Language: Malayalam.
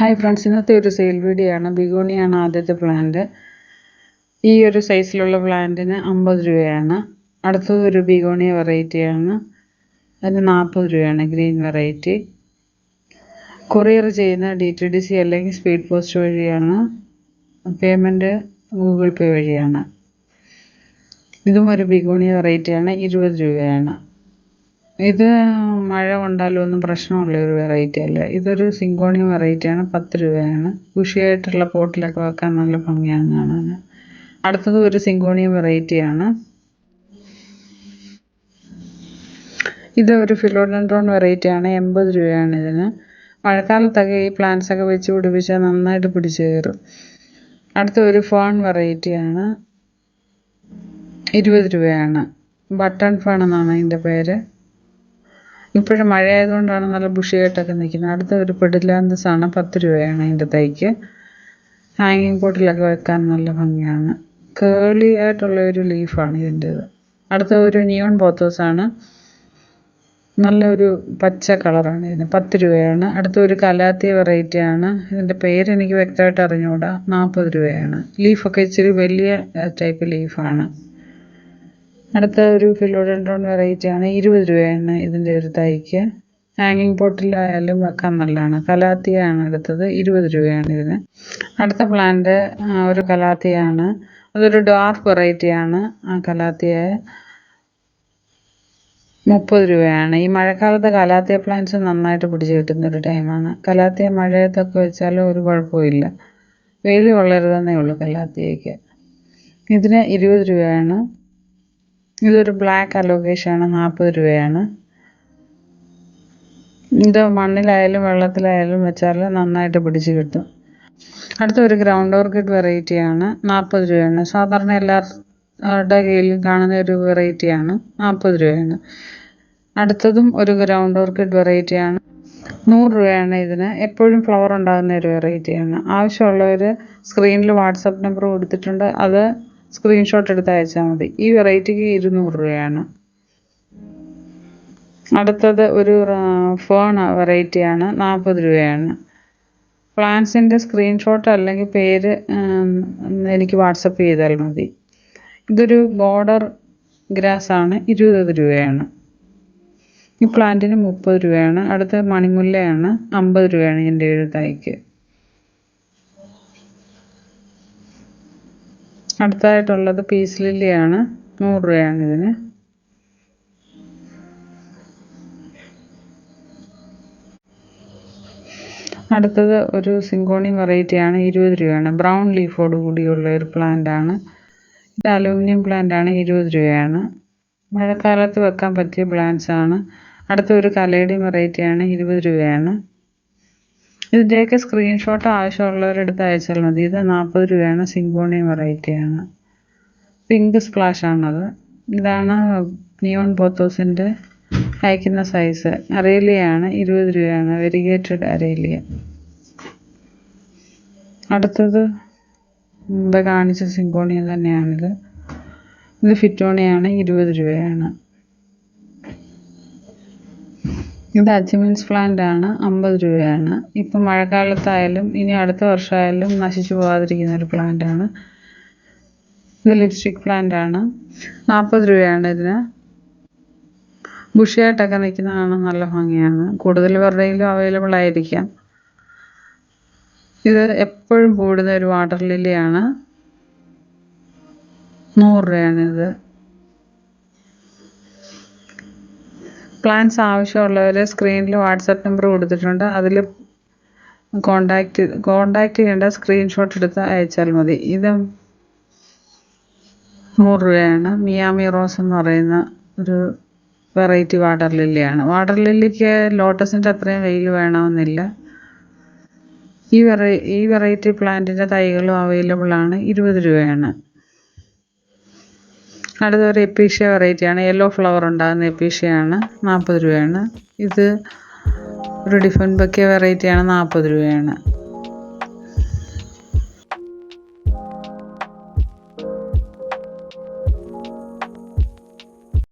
ഹായ് ഫ്രണ്ട്സ് ഇന്നത്തെ ഒരു സെയിൽ വീഡിയോ ആണ്. ബിഗോണിയാണ് ആദ്യത്തെ പ്ലാന്റ് ഈ ഒരു സൈസിലുള്ള പ്ലാന്റിന് അമ്പത് രൂപയാണ്. അടുത്തത് ഒരു ബിഗോണിയ വെറൈറ്റിയാണ് അതിന് നാൽപ്പത് രൂപയാണ് ഗ്രീൻ വെറൈറ്റി കൊറിയർ ചെയ്യുന്ന ഡി ടി ഡി സി അല്ലെങ്കിൽ സ്പീഡ് പോസ്റ്റ് വഴിയാണ്. പേയ്മെന്റ് ഗൂഗിൾ പേ വഴിയാണ്. ഇതും ഒരു ബിഗോണിയ വെറൈറ്റിയാണ് ഇരുപത് രൂപയാണ്. ഇത് മഴ കൊണ്ടാലും ഒന്നും പ്രശ്നമുള്ള ഒരു വെറൈറ്റി അല്ല. ഇതൊരു സിങ്കോണിയം വെറൈറ്റിയാണ് പത്ത് രൂപയാണ്. ബുഷിയായിട്ടുള്ള പോട്ടിലൊക്കെ വെക്കാൻ നല്ല ഭംഗിയാണ് കാണാൻ. അടുത്തത് ഒരു സിങ്കോണിയം വെറൈറ്റിയാണ് ഇത് ഒരു ഫിലോഡൻഡ്രോൺ വെറൈറ്റിയാണ് എൺപത് രൂപയാണ് ഇതിന്. മഴക്കാലത്തൊക്കെ ഈ പ്ലാന്റ്സ് ഒക്കെ വെച്ച് പിടിപ്പിച്ചാൽ നന്നായിട്ട് പിടിച്ചു കയറും. അടുത്ത ഒരു ഫോൺ വെറൈറ്റി ആണ്. ഇരുപത് രൂപയാണ്. ബട്ടൺ ഫേൺ എന്നാണ് അതിന്റെ പേര്. ഇപ്പോഴും മഴ ആയതുകൊണ്ടാണ് നല്ല ബുഷിയായിട്ടൊക്കെ നിൽക്കുന്നത്. അടുത്ത ഒരു പെഡിലാന്തസ് ആണ് പത്ത് രൂപയാണ് അതിന്റെ തൈക്ക്. ഹാങ്ങിങ് പോട്ടിലൊക്കെ വെക്കാൻ നല്ല ഭംഗിയാണ്. കേളി ആയിട്ടുള്ള ഒരു ലീഫാണ് ഇതിന്റേത്. അടുത്ത ഒരു നിയോൺ ബോത്തോസാണ് ആണ്. നല്ല ഒരു പച്ച കളറാണ് ഇതിന്. പത്ത് രൂപയാണ്. അടുത്ത ഒരു കലാത്തിയ വെറൈറ്റി ആണ്. ഇതിന്റെ പേര് എനിക്ക് വ്യക്തമായിട്ട് അറിഞ്ഞുകൂടാ നാൽപ്പത് രൂപയാണ്. ലീഫൊക്കെ ഇച്ചിരി വലിയ ടൈപ്പ് ലീഫാണ് അടുത്ത ഒരു ഫിലോഡൻഡ്രോൺ വെറൈറ്റി ആണ്. ഇരുപത് രൂപയാണ് ഇതിന്റെ ഒരു തൈക്ക്. ഹാങ്ങിങ് പോട്ടിലായാലും വെക്കാൻ നല്ലതാണ്. കലാത്തിയാണ് അടുത്തത് ഇരുപത് രൂപയാണ് ഇതിന്. അടുത്ത പ്ലാന്റ് ഒരു കലാത്തിയാണ്. അതൊരു ഡാർക്ക് വെറൈറ്റിയാണ് ആ കലാത്തിയ മുപ്പത് രൂപയാണ്. ഈ മഴക്കാലത്ത് കലാത്തിയ പ്ലാന്റ്സ് നന്നായിട്ട് പിടിച്ച് കിട്ടുന്ന ഒരു ടൈമാണ് കലാത്തിയ മഴയത്തൊക്കെ വെച്ചാലും ഒരു കുഴപ്പമില്ല വെയിൽ വളരുതെന്നേ ഉള്ളൂ കലാത്തിയയ്ക്ക്. ഇതിന് ഇരുപത് രൂപയാണ്. ഇതൊരു ബ്ലാക്ക് അലോക്കേഷാണ് നാൽപ്പത് രൂപയാണ്. ഇത് മണ്ണിലായാലും വെള്ളത്തിലായാലും വെച്ചാൽ നന്നായിട്ട് പിടിച്ച് കിട്ടും. അടുത്ത ഒരു ഗ്രൗണ്ട് ഓർക്കിഡ് വെറൈറ്റിയാണ് നാൽപ്പത് രൂപയാണ്. സാധാരണ എല്ലാവരുടെ കയ്യിലും കാണുന്ന ഒരു വെറൈറ്റിയാണ് നാൽപ്പത് രൂപയാണ്. അടുത്തതും ഒരു ഗ്രൗണ്ട് ഓർക്കിഡ് വെറൈറ്റിയാണ് നൂറ് രൂപയാണ് ഇതിന്. എപ്പോഴും ഫ്ലവർ ഉണ്ടാകുന്ന ഒരു വെറൈറ്റിയാണ് ആവശ്യമുള്ളവർ സ്ക്രീനിൽ വാട്സപ്പ് നമ്പർ കൊടുത്തിട്ടുണ്ട്. അത് സ്ക്രീൻഷോട്ട് എടുത്ത് അയച്ചാൽ മതി. ഈ വെറൈറ്റിക്ക് ഇരുന്നൂറ് രൂപയാണ്. അടുത്തത് ഒരു ഫോൺ വെറൈറ്റിയാണ് നാൽപ്പത് രൂപയാണ്. പ്ലാൻസിന്റെ സ്ക്രീൻഷോട്ട് അല്ലെങ്കിൽ പേര് എനിക്ക് വാട്സപ്പ് ചെയ്താൽ മതി. ഇതൊരു ബോർഡർ ഗ്രാസ് ആണ്. ഇരുപത് രൂപയാണ്. ഈ പ്ലാന്റിന് മുപ്പത് രൂപയാണ്. അടുത്ത മണിമുല്ലയാണ് അമ്പത് രൂപയാണ് എന്റെ ഒരു തൈക്ക്. അടുത്തതായിട്ടുള്ളത് പീസ് ലില്ലിയാണ്. നൂറ് രൂപയാണ് ഇതിന്. അടുത്തത് ഒരു സിങ്കോണി വെറൈറ്റിയാണ് ഇരുപത് രൂപയാണ്. ബ്രൗൺ ലീഫോട് കൂടിയുള്ള ഒരു പ്ലാന്റ് ആണ് ഇത് അലൂമിനിയം പ്ലാന്റ് ആണ് ഇരുപത് രൂപയാണ്. മഴക്കാലത്ത് വെക്കാൻ പറ്റിയ പ്ലാന്റ്സ് ആണ് അടുത്ത ഒരു കലേഡിയം വെറൈറ്റിയാണ് ഇരുപത് രൂപയാണ്. ഇതിന്റെയൊക്കെ സ്ക്രീൻഷോട്ട് ആവശ്യമുള്ളവരെടുത്ത് അയച്ചാൽ മതി. ഇത് നാൽപ്പത് രൂപയാണ് സിങ്കോണിയം വെറൈറ്റിയാണ് പിങ്ക് സ്പ്ലാഷ് ആണത്. ഇതാണ് നിയോൺ ബോത്തോസിന്റെ അയക്കുന്ന സൈസ് അറേലിയാണ് ഇരുപത് രൂപയാണ്. Variegated aralia. അടുത്തത് മുമ്പ് കാണിച്ച സിങ്കോണിയം തന്നെയാണിത്. ഇത് ഫിറ്റോണിയാണ് ഇരുപത് രൂപയാണ്. ഇത് പ്ലാന്റ് ആണ് അമ്പത് രൂപയാണ്. ഇപ്പം മഴക്കാലത്തായാലും ഇനി അടുത്ത വർഷമായാലും നശിച്ചു പോകാതിരിക്കുന്ന ഒരു പ്ലാന്റ് ആണ് ഇത് ലിപ്സ്റ്റിക് പ്ലാന്റ് ആണ് നാൽപ്പത് രൂപയാണ് ഇതിന്. ബുഷിയായിട്ടൊക്കെ നിൽക്കുന്നതാണ് നല്ല ഭംഗിയാണ്. കൂടുതൽ പേരുടെയിലും അവൈലബിൾ ആയിരിക്കാം. ഇത് എപ്പോഴും കൂടുന്ന ഒരു വാട്ടർ ലില്ലിയാണ്. നൂറ് രൂപയാണ് പ്ലാൻസ് ആവശ്യമുള്ളവർ സ്ക്രീനിൽ വാട്സപ്പ് നമ്പർ കൊടുത്തിട്ടുണ്ട്. അതിൽ കോണ്ടാക്ട് കോണ്ടാക്ട് ചെയ്യേണ്ട സ്ക്രീൻഷോട്ട് എടുത്ത് അയച്ചാൽ മതി. ഇത് നൂറ് രൂപയാണ്. മിയാമി റോസ് എന്ന് പറയുന്ന ഒരു വെറൈറ്റി വാട്ടർ ലില്ലിയാണ്. വാട്ടർ ലില്ലിക്ക് ലോട്ടസിന്റെ അത്രയും വെയിൽ വേണമെന്നില്ല. ഈ വെറൈ ഈ വെറൈറ്റി പ്ലാന്റിന്റെ തൈകളും അവൈലബിൾ ആണ്. ഇരുപത് രൂപയാണ്. അടുത്തൊരു എപ്പീഷ്യ വെറൈറ്റിയാണ് യെല്ലോ ഫ്ലവർ ഉണ്ടാകുന്ന എപ്പീഷ്യയാണ് നാൽപ്പത് രൂപയാണ്. ഇത് ഒരു ഡിഫൻ ബക്കിയ വെറൈറ്റിയാണ് നാൽപ്പത് രൂപയാണ്.